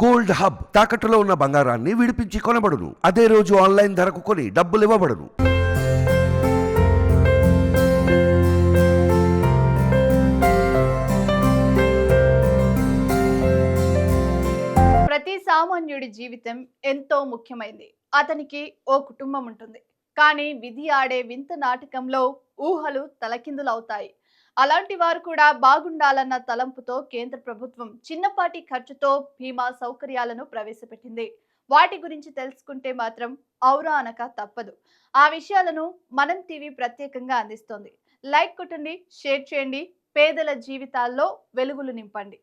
Gold hub తాకట్టులో ఉన్న బంగారాన్ని విడిపించి కొనబడును. అదే రోజు ఆన్లైన్ ధరకు కొని డబ్బులు ఇవ్వబడును. ప్రతి సామాన్యుడి జీవితం ఎంతో ముఖ్యమైంది. అతనికి ఓ కుటుంబం ఉంటుంది. కానీ విధి ఆడే వింత నాటకంలో ఊహలు తలకిందులవుతాయి. అలాంటి వారు కూడా బాగుండాలన్న తలంపుతో కేంద్ర ప్రభుత్వం చిన్నపాటి ఖర్చుతో బీమా సౌకర్యాలను ప్రవేశపెట్టింది. వాటి గురించి తెలుసుకుంటే మాత్రం ఔరా అనక తప్పదు. ఆ విషయాలను మనం టీవీ ప్రత్యేకంగా అందిస్తోంది. లైక్ కొట్టండి షేర్ చేయండి పేదల జీవితాల్లో వెలుగులు నింపండి.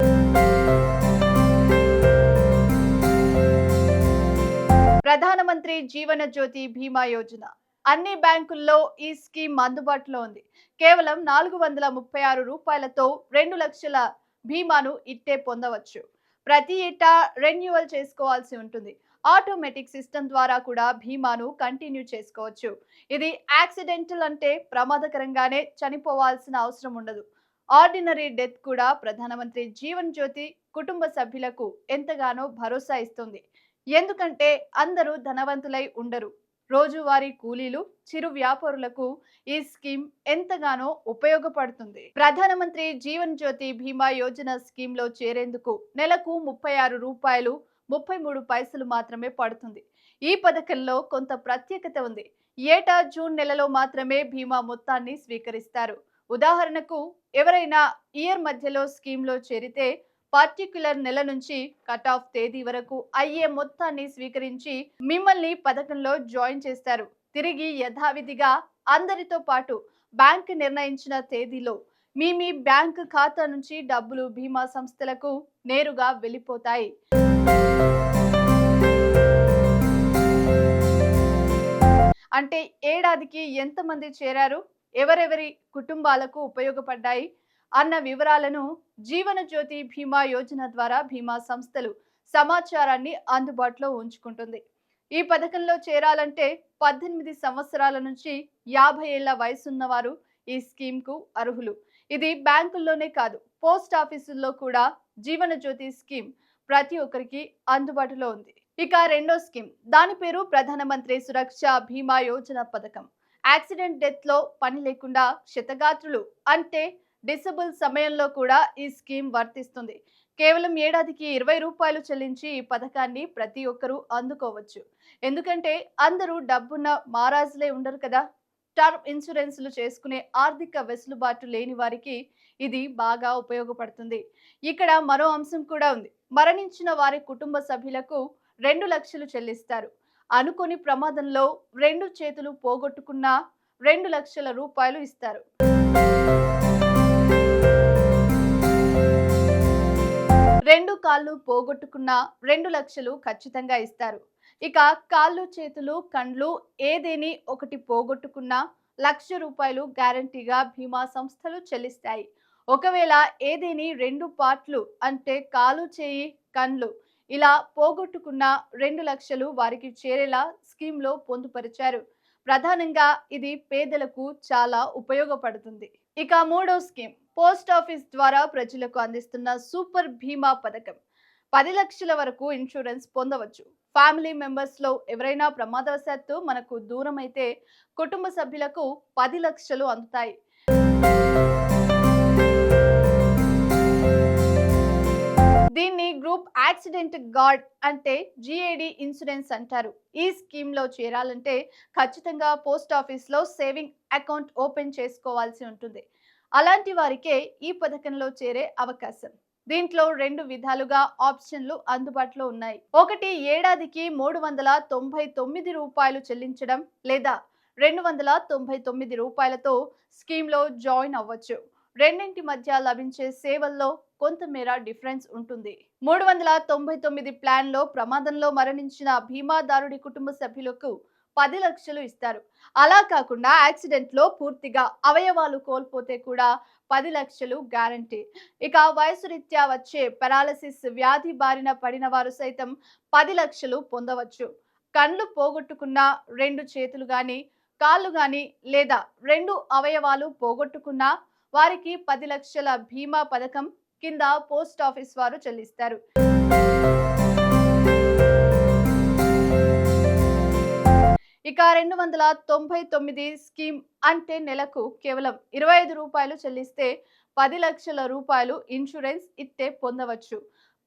ప్రధానమంత్రి జీవన జ్యోతి బీమా యోజన. అన్ని బ్యాంకుల్లో ఈ స్కీమ్ అందుబాటులో ఉంది. కేవలం నాలుగు వందల ముప్పై ఆరు రూపాయలతో రెండు లక్షల బీమాను ఇట్టే పొందవచ్చు. ప్రతి ఏటా రెన్యువల్ చేసుకోవాల్సి ఉంటుంది. ఆటోమేటిక్ సిస్టమ్ ద్వారా కూడా బీమాను కంటిన్యూ చేసుకోవచ్చు. ఇది యాక్సిడెంటల్ అంటే ప్రమాదకరంగానే చనిపోవాల్సిన అవసరం ఉండదు. ఆర్డినరీ డెత్ కూడా ప్రధానమంత్రి జీవన్ జ్యోతి కుటుంబ సభ్యులకు ఎంతగానో భరోసా ఇస్తుంది. ఎందుకంటే అందరూ ధనవంతులై ఉండరు. రోజువారీ కూలీలు చిరు వ్యాపారులకు ఈ స్కీమ్ ఎంతగానో ఉపయోగపడుతుంది. ప్రధానమంత్రి జీవన్ జ్యోతి బీమా యోజన స్కీమ్లో చేరేందుకు నెలకు ముప్పై ఆరు రూపాయలు ముప్పై మూడు పైసలు మాత్రమే పడుతుంది. ఈ పథకంలో కొంత ప్రత్యేకత ఉంది. ఏటా జూన్ నెలలో మాత్రమే బీమా మొత్తాన్ని స్వీకరిస్తారు. ఉదాహరణకు ఎవరైనా ఇయర్ మధ్యలో స్కీమ్లో చేరితే పర్టిక్యులర్ నెల నుంచి కట్ ఆఫ్ తేదీ వరకు అయ్యే మొత్తాన్ని స్వీకరించి మిమ్మల్ని పథకంలో జాయిన్ చేస్తారు. తిరిగి యథావిధిగా అందరితో పాటు బ్యాంక్ నిర్ణయించిన తేదీలో మీ మీ బ్యాంక్ ఖాతా నుంచి డబ్బులు బీమా సంస్థలకు నేరుగా వెళ్ళిపోతాయి. అంటే ఏడాదికి ఎంతమంది చేరారు? ఎవరెవరి కుటుంబాలకు ఉపయోగపడ్డాయి? అన్న వివరాలను జీవన జ్యోతి బీమా యోజన ద్వారా బీమా సంస్థలు సమాచారాన్ని అందుబాటులో ఉంచుకుంటుంది. ఈ పథకంలో చేరాలంటే పద్దెనిమిది సంవత్సరాల నుంచి యాభై ఏళ్ళ వయసున్న వారు ఈ స్కీమ్కు అర్హులు. ఇది బ్యాంకుల్లోనే కాదు పోస్ట్ ఆఫీసుల్లో కూడా జీవన జ్యోతి స్కీమ్ ప్రతి ఒక్కరికి అందుబాటులో ఉంది. ఇక రెండో స్కీమ్ దాని పేరు ప్రధానమంత్రి సురక్ష బీమా యోజన పథకం. యాక్సిడెంట్ డెత్లో పని లేకుండా క్షతగాత్రులు అంటే డిసబుల్ సమయంలో కూడా ఈ స్కీమ్ వర్తిస్తుంది. కేవలం ఏడాదికి ఇరవై రూపాయలు చెల్లించి ఈ పథకాన్ని ప్రతి ఒక్కరూ అందుకోవచ్చు. ఎందుకంటే అందరూ డబ్బున్న మారాజులే ఉండరు కదా. టర్మ్ ఇన్సూరెన్స్లు చేసుకునే ఆర్థిక వెసులుబాటు లేని వారికి ఇది బాగా ఉపయోగపడుతుంది. ఇక్కడ మరో అంశం కూడా ఉంది. మరణించిన వారి కుటుంబ సభ్యులకు రెండు లక్షలు చెల్లిస్తారు. అనుకోని ప్రమాదంలో రెండు చేతులు పోగొట్టుకున్న రెండు లక్షల రూపాయలు ఇస్తారు. రెండు కాళ్ళు పోగొట్టుకున్న రెండు లక్షలు ఖచ్చితంగా ఇస్తారు. ఇక కాళ్ళు చేతులు కండ్లు ఏదేని ఒకటి పోగొట్టుకున్నా లక్ష రూపాయలు గ్యారంటీగా బీమా సంస్థలు చెల్లిస్తాయి. ఒకవేళ ఏదేని రెండు పార్ట్లు అంటే కాలు చేయి కండ్లు ఇలా పోగొట్టుకున్న రెండు లక్షలు వారికి చేరేలా స్కీమ్లో పొందుపరిచారు. ప్రధానంగా ఇది పేదలకు చాలా ఉపయోగపడుతుంది. ఇక మూడో స్కీమ్ పోస్ట్ ఆఫీస్ ద్వారా ప్రజలకు అందిస్తున్న సూపర్ బీమా పథకం. పది లక్షల వరకు ఇన్సూరెన్స్ పొందవచ్చు. ఫ్యామిలీ మెంబర్స్లో ఎవరైనా ప్రమాదవశాత్తు మనకు దూరం అయితే కుటుంబ సభ్యులకు పది లక్షలు అందుతాయి. దీన్ని గ్రూప్ యాక్సిడెంట్ గార్డ్ అంటే జిఏడి ఇన్సూరెన్స్ అంటారు. ఈ స్కీమ్లో చేరాలంటే ఖచ్చితంగా పోస్ట్ ఆఫీస్లో సేవింగ్ అకౌంట్ ఓపెన్ చేసుకోవాల్సి ఉంటుంది. అలాంటి వారికే ఈ పథకంలో చేరే అవకాశం. దీంట్లో రెండు విధాలుగా ఆప్షన్లు అందుబాటులో ఉన్నాయి. ఒకటి ఏడాదికి మూడు వందల తొంభై తొమ్మిది రూపాయలు చెల్లించడం లేదా రెండు వందల తొంభై తొమ్మిది రూపాయలతో స్కీమ్లో జాయిన్ అవ్వచ్చు. రెండింటి మధ్య లభించే సేవల్లో కొంతమేర డిఫరెన్స్ ఉంటుంది. మూడు వందల తొంభై తొమ్మిది ప్లాన్లో ప్రమాదంలో మరణించిన బీమాదారుడి కుటుంబ సభ్యులకు పది లక్షలు ఇస్తారు. అలా కాకుండా యాక్సిడెంట్లో పూర్తిగా అవయవాలు కోల్పోతే కూడా పది లక్షలు గ్యారంటీ. ఇక వయసు రీత్యా వచ్చే పెరాలసిస్ వ్యాధి బారిన పడిన వారు సైతం పది లక్షలు పొందవచ్చు. కండ్లు పోగొట్టుకున్న రెండు చేతులు కానీ కాళ్ళు కానీ లేదా రెండు అవయవాలు పోగొట్టుకున్నా వారికి పది లక్షల బీమా పథకం కింద పోస్ట్ ఆఫీస్ వారు చెల్లిస్తారు. ఇక రెండు వందల తొంభై తొమ్మిది స్కీమ్ అంటే నెలకు కేవలం ఇరవై ఐదు రూపాయలు చెల్లిస్తే పది లక్షల రూపాయలు ఇన్సూరెన్స్ ఇత్తే పొందవచ్చు.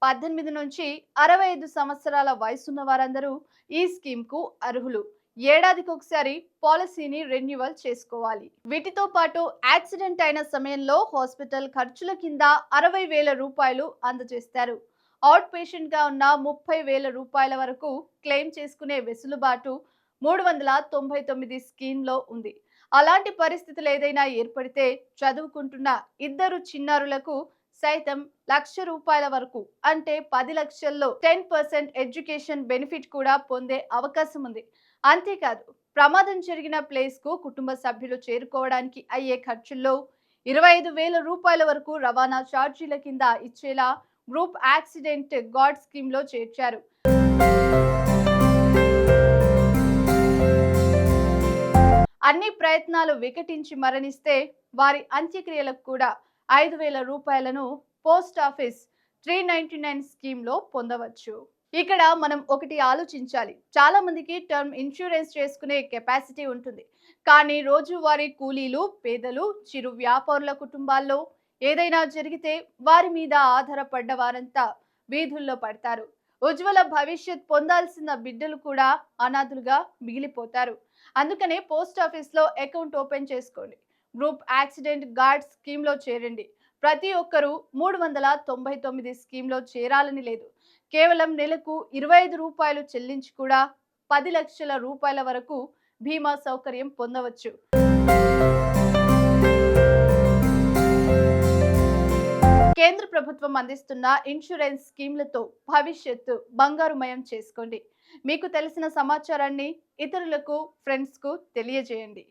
పద్దెనిమిది నుంచి అరవై ఐదు సంవత్సరాల వయసున్న వారందరూ ఈ స్కీమ్కు అర్హులు. ఏడాదికి ఒకసారి పాలసీని రెన్యువల్ చేసుకోవాలి. వీటితో పాటు యాక్సిడెంట్ అయిన సమయంలో హాస్పిటల్ ఖర్చుల కింద అరవై వేల రూపాయలు అందజేస్తారు. అవుట్ పేషెంట్గా ఉన్న ముప్పై వేల రూపాయల వరకు క్లెయిమ్ చేసుకునే వెసులుబాటు మూడు వందల తొంభై తొమ్మిది స్కీమ్లో ఉంది. అలాంటి పరిస్థితులు ఏదైనా ఏర్పడితే చదువుకుంటున్న ఇద్దరు చిన్నారులకు సైతం లక్ష రూపాయల వరకు అంటే పది లక్షల్లో టెన్ పర్సెంట్ ఎడ్యుకేషన్ బెనిఫిట్ కూడా పొందే అవకాశం ఉంది. అంతేకాదు ప్రమాదం జరిగిన ప్లేస్కు కుటుంబ సభ్యులు చేరుకోవడానికి అయ్యే ఖర్చుల్లో ఇరవై ఐదు వేల రూపాయల వరకు రవాణా ఛార్జీల కింద ఇచ్చేలా గ్రూప్ యాక్సిడెంట్ గాడ్ స్కీమ్లో చేర్చారు. అన్ని ప్రయత్నాలు వికటించి మరణిస్తే వారి అంత్యక్రియలకు కూడా ఐదు వేల రూపాయలను post office three ninety nine స్కీమ్లో పొందవచ్చు. ఇక్కడ మనం ఒకటి ఆలోచించాలి. చాలా మందికి టర్మ్ ఇన్సూరెన్స్ చేసుకునే కెపాసిటీ ఉంటుంది. కానీ రోజువారీ కూలీలు పేదలు చిరు వ్యాపారుల కుటుంబాల్లో ఏదైనా జరిగితే వారి మీద ఆధారపడ్డ వారంతా వీధుల్లో పడతారు. ఉజ్వల భవిష్యత్ పొందాల్సిన బిడ్డలు కూడా అనాథులుగా మిగిలిపోతారు. అందుకనే పోస్ట్ ఆఫీస్లో అకౌంట్ ఓపెన్ చేసుకోండి. గ్రూప్ యాక్సిడెంట్ గార్డ్ స్కీమ్లో చేరండి. ప్రతి ఒక్కరూ మూడు వందల తొంభై తొమ్మిది స్కీమ్లో చేరాలని లేదు. కేవలం నెలకు ఇరవై ఐదు రూపాయలు చెల్లించి కూడా పది లక్షల రూపాయల వరకు బీమా సౌకర్యం పొందవచ్చు. కేంద్ర ప్రభుత్వం అందిస్తున్న ఇన్సూరెన్స్ స్కీమ్లతో భవిష్యత్తు బంగారుమయం చేసుకోండి. మీకు తెలిసిన సమాచారాన్ని ఇతరులకు ఫ్రెండ్స్కు తెలియజేయండి.